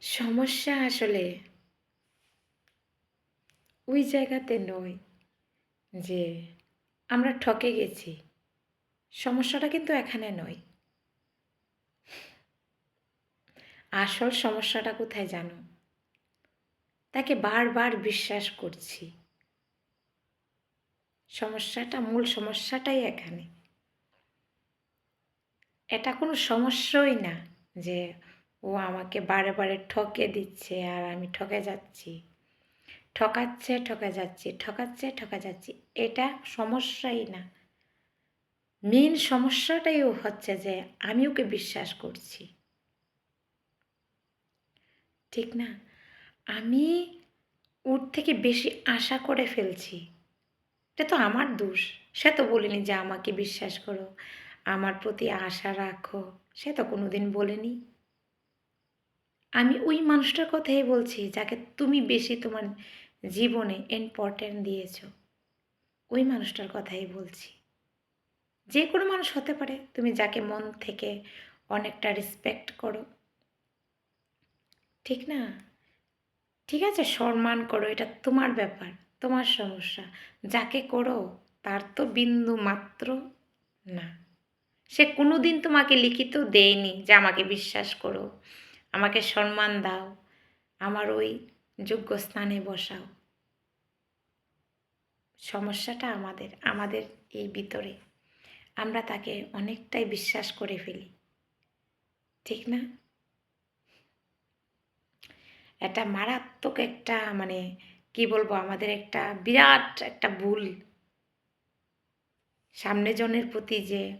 সমস্যা আসলে ওই জায়গাতে নয় যে আমরা ঠকে গেছি। সমস্যাটা কিন্তু এখানে নয়। আসল সমস্যাটা কোথায় জানো? তাকে বারবার বিশ্বাস করছি। সমস্যাটা, মূল সমস্যাটাই এখানে। এটা কোনো সমস্যাই না যে ও আমাকে বারে বারে ঠকে দিচ্ছে আর আমি ঠকে যাচ্ছি। ঠকাচ্ছে, ঠকে যাচ্ছি, ঠকাচ্ছে, ঠকা যাচ্ছি। এটা সমস্যাই না। মেন সমস্যাটাই হচ্ছে যে আমি ওকে বিশ্বাস করছি। ঠিক না? আমি ওর থেকে বেশি আশা করে ফেলছি। এটা তো আমার দোষ। সে তো বলিনি যে আমাকে বিশ্বাস করো। আমার প্রতি আশা রাখো। সে তো কোনোদিন বলেনি। আমি ওই মানুষটার কথাই বলছি, যাকে তুমি বেশি তোমার জীবনে ইম্পর্ট্যান্ট দিয়েছ। ওই মানুষটার কথাই বলছি। যে কোনো মানুষ হতে পারে, তুমি যাকে মন থেকে অনেকটা রেসপেক্ট করো। ঠিক না? ঠিক আছে, সম্মান করো, এটা তোমার ব্যাপার, তোমার সমস্যা। যাকে করো, তার তো বিন্দু মাত্র না। সে কোনো দিন তোমাকে লিখিত দেয়নি যে আমাকে বিশ্বাস করো। আমাকে সম্মান দাও, আমার ওই যোগ্য স্থানে বসাও। সমস্যাটা আমাদের আমাদের এই ভিতরে। আমরা তাকে অনেকটাই বিশ্বাস করে ফেলি। ঠিক না? এটা মারাত্মক একটা মানে কি বলব, আমাদের একটা বিরাট একটা ভুল। সামনে জনের প্রতি যে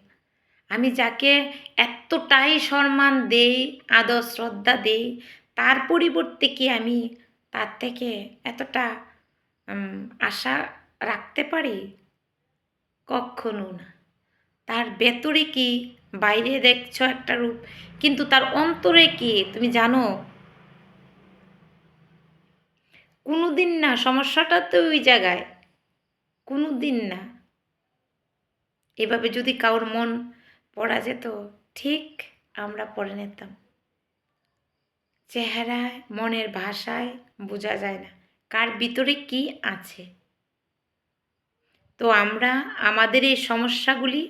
আমি যাকে এতটাই সম্মান দেই, আদর, শ্রদ্ধা দেই, তার পরিবর্তে কি আমি তার থেকে এতটা আশা রাখতে পারি? কখনো না। তার ভেতরে কি বাইরে দেখছ একটা রূপ? কিন্তু তার অন্তরে কি, তুমি জানো? কোনো দিন না, সমস্যাটা তো ওই জায়গায়। কোনো দিন না। এভাবে যদি কারোর মন পড়া যেত, ঠিক আমরা পড়ে নিতাম। চেহারায়, মনের ভাষায় বোঝা যায় না, কার ভিতরে কি আছে। তো আমরা, আমাদের এই সমস্যাগুলি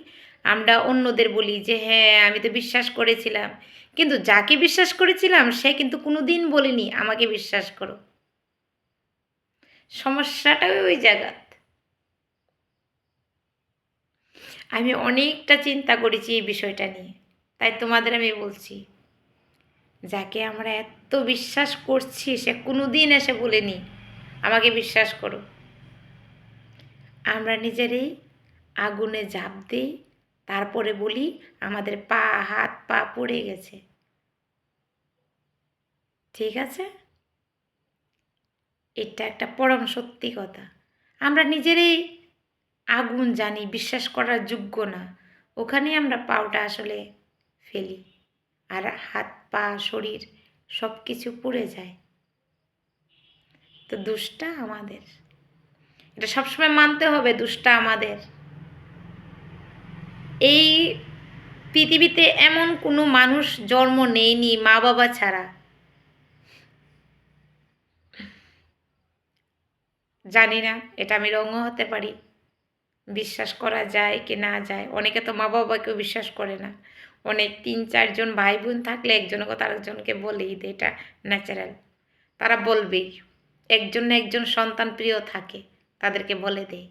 আমরা অন্যদের বলি যে হ্যাঁ আমি তো বিশ্বাস করেছিলাম। কিন্তু যাকে বিশ্বাস করেছিলাম, সে কিন্তু কোনো দিন বলেনি, আমাকে বিশ্বাস করো। সমস্যাটা ওই জায়গাত আমি অনেকটা চিন্তা করেছি এই বিষয়টা নিয়ে। তাই তোমাদের আমি বলছি, যাকে আমরা এত বিশ্বাস করছি, সে কোনো দিন এসে বলেনি, আমাকে বিশ্বাস করো। আমরা নিজেরই আগুনে ঝাঁপ দিই, তারপরে বলি আমাদের পা, হাত, পা পড়ে গেছে। ঠিক আছে? এটা একটা পরম সত্যি কথা। আমরা নিজেরই আগুন জানি, বিশ্বাস করার যোগ্য না। ওখানেই আমরা পাওটা আসলে ফেলি। আর হাত, পা, শরীর সব কিছু পুড়ে যায়। তো দুষ্টা আমাদের। এটা সবসময় মানতে হবে, দুষ্টা আমাদের। এই পৃথিবীতে এমন কোনো মানুষ জন্ম নেয়নি মা বাবা ছাড়া। জানি না, এটা আমি রঙও হতে পারি। বিশ্বাস করা যায় কি না যায়? অনেকে তো মা বাবাকেও বিশ্বাস করে না। অনেক তিন চারজন ভাই বোন থাকলে একজনকে আরেকজনকে বলেই দে এটা ন্যাচারাল তারা বলবেই। একজন না একজন সন্তান প্রিয় থাকে, তাদেরকে বলে দেয়।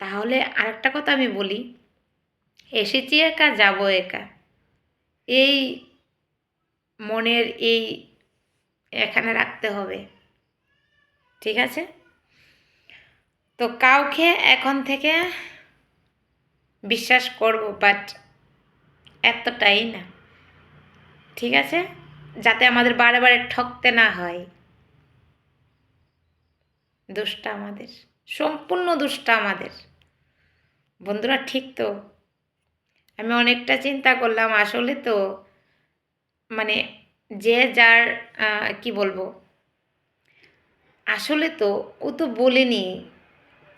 তাহলে আরেকটা কথা আমি বলি, এসেছি একা, যাব একা। এই মনের এই এখানে রাখতে হবে। ঠিক আছে? তো কাউকে এখন থেকে বিশ্বাস করব বাট এতটাই না। ঠিক আছে? যাতে আমাদের বারে বারে ঠকতে না হয়। দোষটা আমাদের। সম্পূর্ণ দোষটা আমাদের। বন্ধুরা, ঠিক তো? আমি অনেকটা চিন্তা করলাম, আসলে তো মানে যে যার কি বলব? আসলে তো ও তো বলেনি।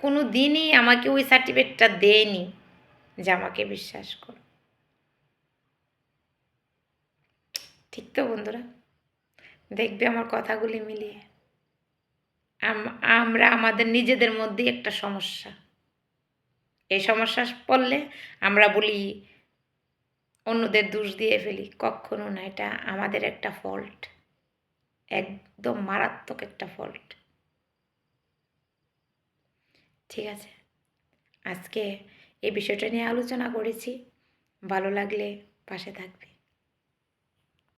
কোনো দিনই আমাকে ওই সার্টিফিকেটটা দেয়নি যে আমাকে বিশ্বাস করো। ঠিক তো বন্ধুরা? দেখবে আমার কথাগুলি মিলিয়ে। আম- আমরা আমাদের নিজেদের মধ্যেই একটা সমস্যা। এই সমস্যা পড়লে আমরা বলি, অন্যদের দোষ দিয়ে ফেলি। কখনো না, এটা আমাদের একটা ফল্ট একদম মারাত্মক একটা ফল্ট ঠিক আছে। আজকে এই বিষয়টা নিয়ে আলোচনা করেছি। ভালো লাগলে পাশে থাকবে।